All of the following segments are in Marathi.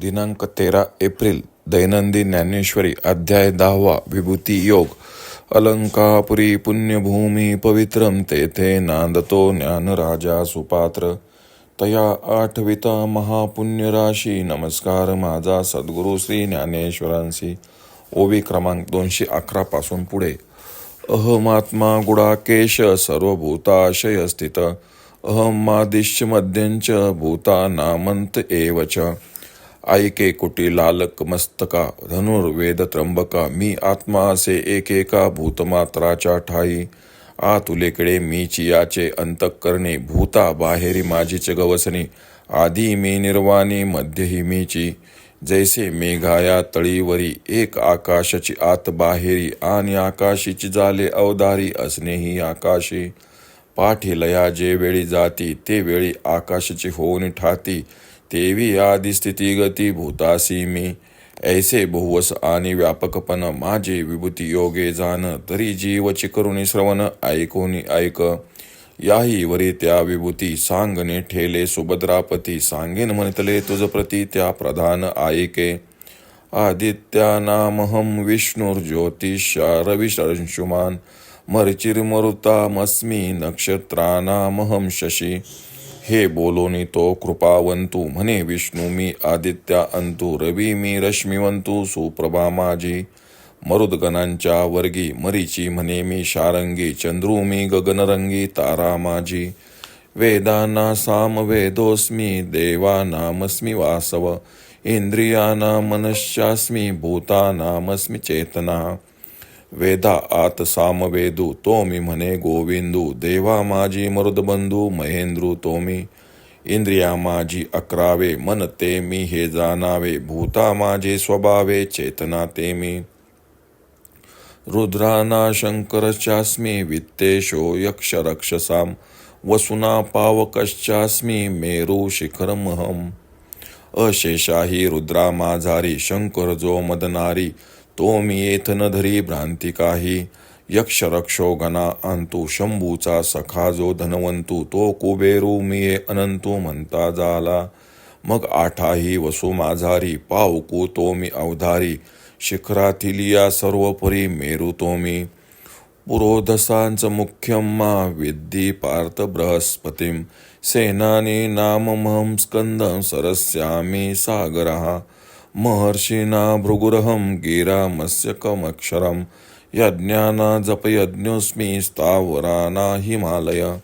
दिनांक तेरा एप्रिल दैनंदिन ज्ञानेश्वरी अध्याय दहावा विभूती योग. अलंकापुरी पुण्यभूमी पवित्रम तेथे नांदतो ज्ञानराजा सुपात्र. तया आठविता महापुण्यराशी नमस्कार माझा सद्गुरू श्री ज्ञानेश्वरांशी. ओवी क्रमांक दोनशे अकरा पासून पुढे. अहमात्मा गुडाकेश सर्वभूताशय स्थित अहमादिश्य मध्यंच भूता नामंत एव च ऐके कुटी लालक मस्तका धनुर्वेद त्र्यंबका मी आत्मा असे एकेका भूतमात्राच्या ठाई। आतुलेकडे मीची याचे अंतकरणे भूता बाहेरी माझीच गवसणी। आधी मी निर्वाणी मध्यही मीची जैसे मेघाया तळीवरी एक आकाशाची आत बाहेरी आणि आकाशीची जाले अवधारी असणेही आकाशी। पाठी लया जे वेळी जाती ते वेळी आकाशाची होऊन ठाती। तेवी आदी स्थिती गती भूतासी मी। ऐसे बहुवस आणि व्यापकपण माझे विभूती योगे जाण तरी जीव चिकरुणी श्रवण ऐकोनी ऐक। याही वरी त्या विभूती सांगणे ठेले सुभद्रापती सांगेन म्हणतले तुझ प्रती त्या प्रधान ऐके आदित्यानामहं विष्णुर्ज्योतिषा रविशंशुमान् मरिचिर्मरुतामस्मी नक्षत्रानामहं शशी। हे बोलोनी तो कृपावंतू. म्हणे विष्णू मी आदित्या अंतू रवी मी रश्मिवंतू सुप्रभा माझी. मरुदगणांच्या वर्गी मरीची म्हणे मी शारंगी चंद्रू मी गगनरंगी तारा माझी. वेदाना साम सामवेदोस्मी देवानामस्मी वासव. इंद्रियाना मनश्चास्मी भूतानामस्मी चेतना. वेदा आत सामवेदू तो मी म्हणे गोविंदू देवा माझी मरुदबंधू महेंद्रू तो मी इंद्रिया माझी अकरावे मन ते मी हे जाणावे भूता माझे स्वभावे चेतना ते मी. रुद्राना शंकरश्चास्मी वित्तेशो यक्ष रक्षसाम वसुना पावकश्चास्मी मेरू शिखरमहम. अशेषाही रुद्रा माझारी शंकर जो मदनारी तो मी येथ न धरी भ्रांती काही। यक्ष रक्षो गणा अंतू शंभूचा सखा जो धनवंतू तो कुबेरू मी अनंतू म्हणता झाला मग आठाही वसू माझारी पावकू तो मी अवधारी। शिखरातील या सर्वपरी मेरू तो मी पुरोधसांच मुख्यम मा विद्धी पार्थ बृहस्पतीं। सेनानी नाममहं स्कंदं सरस्यामि सागरः। महर्षिणा भृगुरहं गिरामस्य कमक्षरं यज्ञाना जपयज्ञोऽस्मि स्थावराना हिमालय।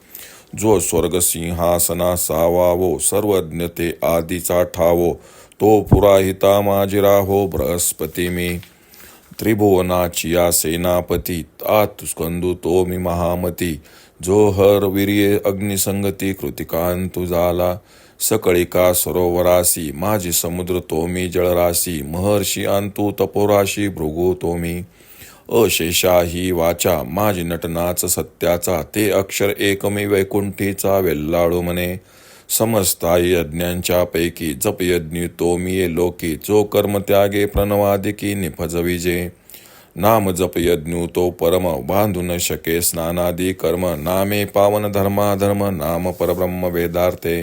जो स्वर्गसिंहासना सावावो सर्वज्ञ ते आदीचा ठावो तो पुराहिता माजिराहो बृहस्पती मी। त्रिभुवनाची या सेनापती तात स्कंदू तो मी महामती। जो हर वीर्ये अग्निसंगती कृतिकांतु झाला सकळिका सरोवरासी माझी समुद्र तो मी जळराशी महर्षी अंतू तपोराशी भृगू तो मी अशेषा ही वाचा माझी नटनाच सत्याचा ते अक्षर एकमी वैकुंठीचा वेल्लाळू म्हणे. समस्ता यज्ञांच्या पैकी जपयज्ञी तो मी लोकी जो कर्म त्यागे प्रणवादिकी निफज विजे. नाम जप यज्ञू तो परम बांधू न शके स्नानादी कर्म नामे पावन धर्मा धर्म नाम परब्रह्म वेदार्थे.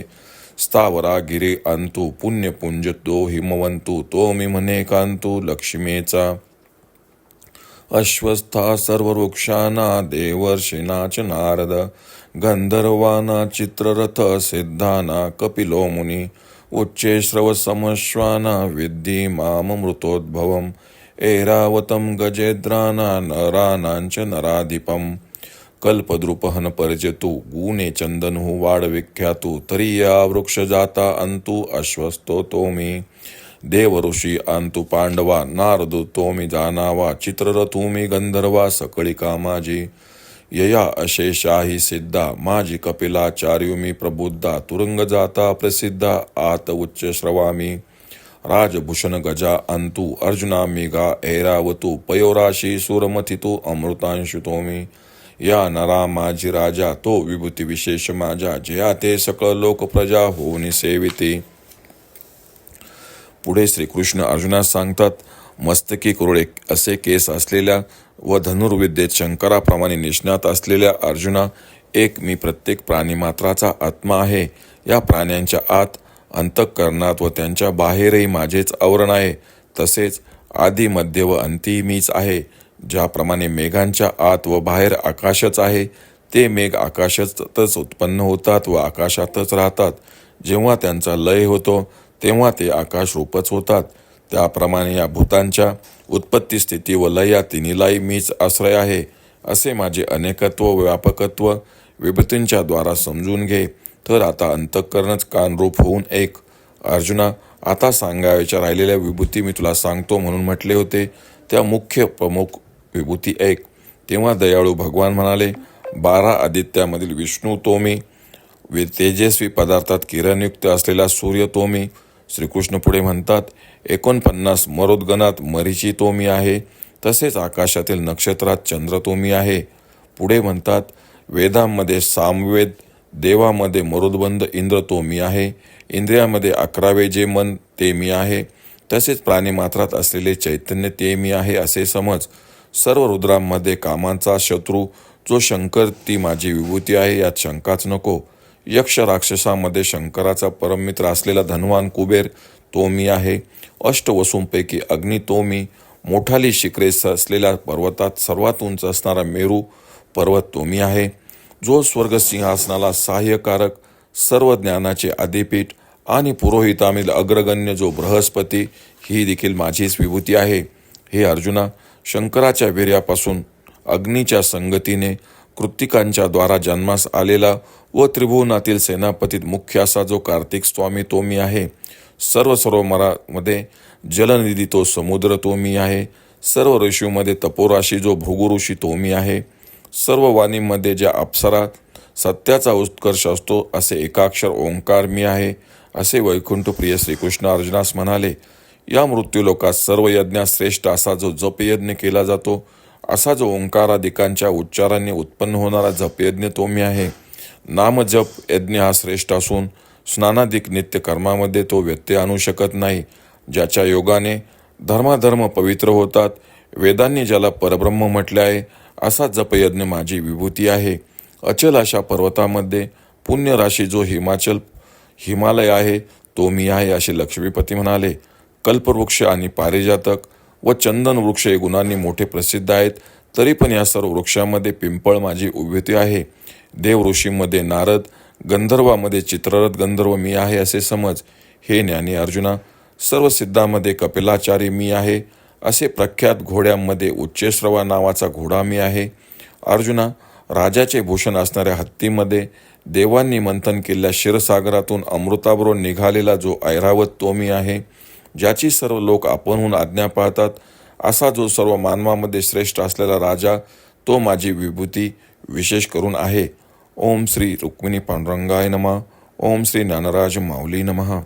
स्थावरा गिरे अंतू पुण्यपुंज तो हिमवंतू तो मी म्हणे कांतू लक्ष्मीचा अश्वस्था सर्व वृक्षाना देवर्षिनाच नारद गंधर्वाना चित्ररथ सिद्धाना कपिलो मुनी उच्चे श्रवसमश्वाना विद्धी माम मृतोद्भवम ऐरावतं गजेद्राना नरानांच नराधिपम कल्पद्रुपहन पर्जतु गुणे चंदनहु वाड विख्यातु तरी या वृक्ष जाता अंतु अश्वस्तो तो मी देव ऋषी अंतु पांडवा नारद तो मी जानावा चित्ररथू मी गंधर्वा सकळी कामाजी। यया अशेषाही सिद्धा माझी कपिलाचार्यु मी प्रबुद्धा तुरुंग जाता प्रसिद्धा आत उच्च श्रवामी। राजभूषण गजा अंतु अर्जुना मेघा ऐरावतु पयोराशी सुरमथितु अमृतांशुतो मी या नरा माझी राजा तो विभूती विशेष माझ्या जया ते सकळ लोक प्रजा होऊन सेविती. पुढे श्रीकृष्ण अर्जुनास सांगतात मस्तकी कुरळे असे केस असलेल्या व धनुर्विद्येत शंकराप्रमाणे निष्णात असलेल्या अर्जुना एक मी प्रत्येक प्राणीमात्राचा आत्मा आहे. या प्राण्यांच्या आत अंतःकरणात व त्यांच्या बाहेरही माझेच आवरण आहे. तसेच आधी मध्य व अंती मीच आहे. ज्याप्रमाणे मेघांच्या आत व बाहेर आकाशच आहे ते मेघ आकाशातच उत्पन्न होतात व आकाशातच राहतात. जेव्हा त्यांचा लय होतो तेव्हा ते आकाश रूपच होतात. त्याप्रमाणे या भूतांच्या उत्पत्ती स्थिती व लय या तिन्हीलाही मीच आश्रय आहे असे माझे अनेकत्व व्यापकत्व विभूतींच्या द्वारा समजून घे. तर आता अंतःकरणच कानरूप होऊन एक. अर्जुना आता सांगायच्या राहिलेल्या विभूती मी तुला सांगतो म्हणून म्हटले होते. त्या मुख्य प्रमुख विभूती एक. तेव्हा दयाळू भगवान म्हणाले बारा आदित्यामधील विष्णू तोमी वे तेजस्वी पदार्थात किरणयुक्त असलेला सूर्य तोमी श्रीकृष्ण पुढे म्हणतात एकोणपन्नास मरोद्गणात मरीची तोमी आहे तसेच आकाशातील नक्षत्रात चंद्र आहे. पुढे म्हणतात वेदांमध्ये सामवेद देवामध्ये मरुदबंध इंद्र तो मी आहे इंद्रियामध्ये अकरावे जे मन ते मी आहे तसेच प्राणीमात्रात असलेले चैतन्य ते मी आहे असे समज. सर्व रुद्रांमध्ये कामांचा शत्रू जो शंकर ती माझी विभूती आहे यात शंकाच नको. यक्ष राक्षसामध्ये शंकराचा परममित्र असलेला धनवान कुबेर तो मी आहे. अष्टवसूंपैकी अग्नी तो मी. मोठाली शिखरे असलेल्या पर्वतात सर्वात उंच असणारा मेरू पर्वत तो मी आहे. जो स्वर्ग सिंहासनाला सहाय्यकारक सर्व ज्ञानाचे आदिपीठ आणि पुरोहितामधील अग्रगण्य जो बृहस्पती ही देखील माझीच विभूती आहे. हे अर्जुना शंकराच्या वीर्यापासून अग्नीच्या संगतीने कृत्तिकांच्या द्वारा जन्मास आलेला व त्रिभुवनातील सेनापतीत मुख्य असा जो कार्तिक स्वामी तो मी आहे सर्व सरोवरामध्ये जलनिधी तो समुद्र तो मी आहे सर्व ऋषीमध्ये तपोराशी जो भृगुऋषी तो मी आहे सर्व वाणीमध्ये ज्या अप्सरा सत्याचा उत्कर्ष असतो असे एकाक्षर ओंकार मी आहे असे वैकुंठ प्रिय श्रीकृष्ण अर्जुनास म्हणाले या मृत्यूलोकात सर्व यज्ञात श्रेष्ठ असा जो जपयज्ञ केला जातो असा जो ओंकारादिकांच्या उच्चारांनी उत्पन्न होणारा जपयज्ञ तो मी आहे. नामजप यज्ञ हा श्रेष्ठ असून स्नानादिक नित्य कर्मामध्ये तो व्यत्यय आणू शकत नाही. ज्याच्या योगाने धर्माधर्म पवित्र होतात वेदांनी ज्याला परब्रह्म म्हटले आहे असा जपयज्ञ माझी विभूती आहे. अचल अशा पर्वतामध्ये पुण्यराशी जो हिमाचल हिमालय आहे तो मी आहे असे लक्ष्मीपती म्हणाले. कल्पवृक्ष आणि पारिजातक व चंदन वृक्ष हे गुणांनी मोठे प्रसिद्ध आहेत. तरी पण या सर्व वृक्षामध्ये पिंपळ माझी उभ्युती आहे. देव ऋषीमध्ये नारद गंधर्वामध्ये चित्ररथ गंधर्व मी आहे असे समज. हे ज्ञानी अर्जुना सर्व सिद्धामध्ये कपिलाचारी मी आहे. असे प्रख्यात घोड्यांमध्ये उच्चेश्रवा नावाचा घोडा मी आहे. अर्जुना राजाचे भूषण असणाऱ्या हत्तीमध्ये देवांनी मंथन केलेल्या क्षीरसागरातून अमृताबरोबर निघालेला जो ऐरावत तो मी आहे. ज्याची सर्व लोक आपणहून आज्ञा पाळतात असा जो सर्व मानवामध्ये श्रेष्ठ असलेला राजा तो माझी विभूती विशेष करून आहे. ओम श्री रुक्मिणी पांडुरंगाय नमः. ओम श्री ज्ञानराज माऊली नमः.